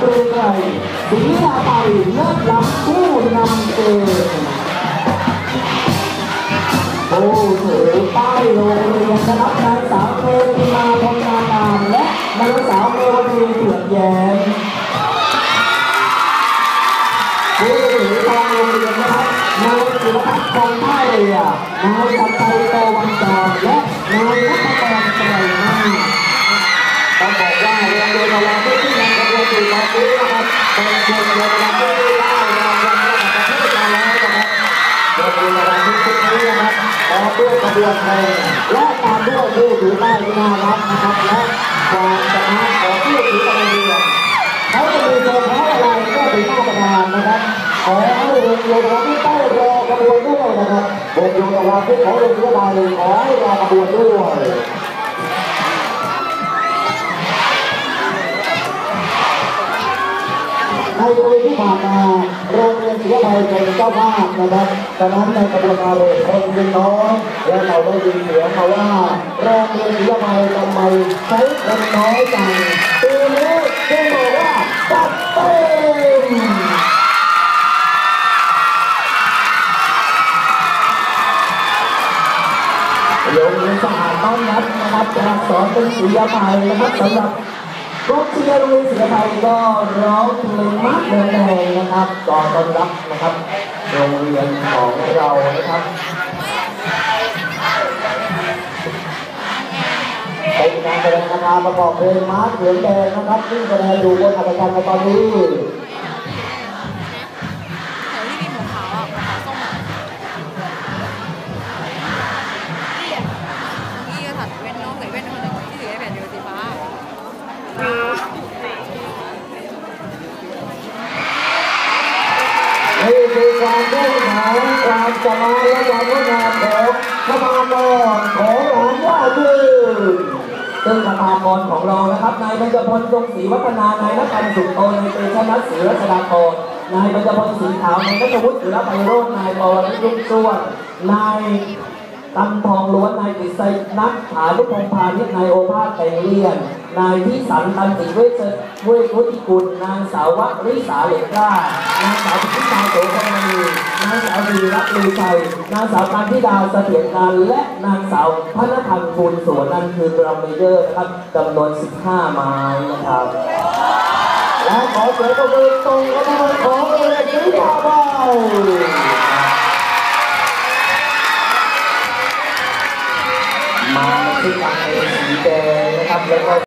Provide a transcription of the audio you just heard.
เกรงไกรศรีลาไตเลิศล้ำผู้นำเกมผู้ถือป้ายโรงเรียนนะครับนางสาวเมธีมา นการมาซื้อนะครับเป็นโรงเรียนเราไม่ได้รางวัลระดับประเทศมาแล้วนะครับโรงเรียนเราทุกชุดนี้นะครับพร้อมด้วยกระบวนการและตามด้วยผู้ถือป้ายที่น่ารักนะครับและความสามารถของผู้ถือโรงเรียนเขาจะมีโชว์เขาอะไรก็ถือหน้ากระดานนะครับขอให้โรงเรียนเราไม่ต้องรอกระบวนด้วยนะครับโรงเรียนเราที่ขอโรงเรียนเราลขอให้รอกระบวนด้วย ในปีที่ผ่านมาโรงเรียนศิลปาเป็นเจ้าภาพนะครับดังนั้นในกระบวนการเลยคนยินน้อยและเราได้ยินเสียงมาว่าโรงเรียนศิลปาทำไมใช้คนน้อยจังปีนี้จึงบอกว่าจัดเต็มโรงเรียนสะอาดต้อนรับนะครับจะสอนเป็นศิลปานะครับสำหรับ ก็เชียร์ลุยศิลปาก็ร้องเพลงมากเลยนะครับก่อนต้อนรับนะครับ โรงเรียนของเรานะครับเป็นการแสดงคาประกอบเพลงมาร์คเหลืองแดงนะครับที่แสดงอยู่บนอัตราในตอนนี้ ความรุ่งเรืองความสมาและความงดงามของสมานอนของหลานว่าคือซึ่งประธานบอลของเรานะครับ นายบรรจพลจงศรีวัฒนานายนักการสุขโตนายเตชะนัทศรีรัชดาโตนายบรรจพลสีขาวนายนัทวุฒิศิลปไพโรจน์นายปวรรุ่งส่วนนาย ตันทองล้วนนายกฤษณนักฐานุพงพาณิชนายโอภาสไตรเลียน นายพิสันตันติเวชเวชวุฒิกุลนางสาววัริสาเหล็กกล้านางสาวพิชาโสภณี นางสาวดีรักลือชัย นางสาวการธิดาเสถียรนันและนางสาวพนพันธ์คูณสวนนั่นคือดรัมเมเยอร์นะครับจำนวน 15 ไม้นะครับ และขอเสียงปรบมือตรงกับ ที่การเป็นสีแดงนะครับแล้วก็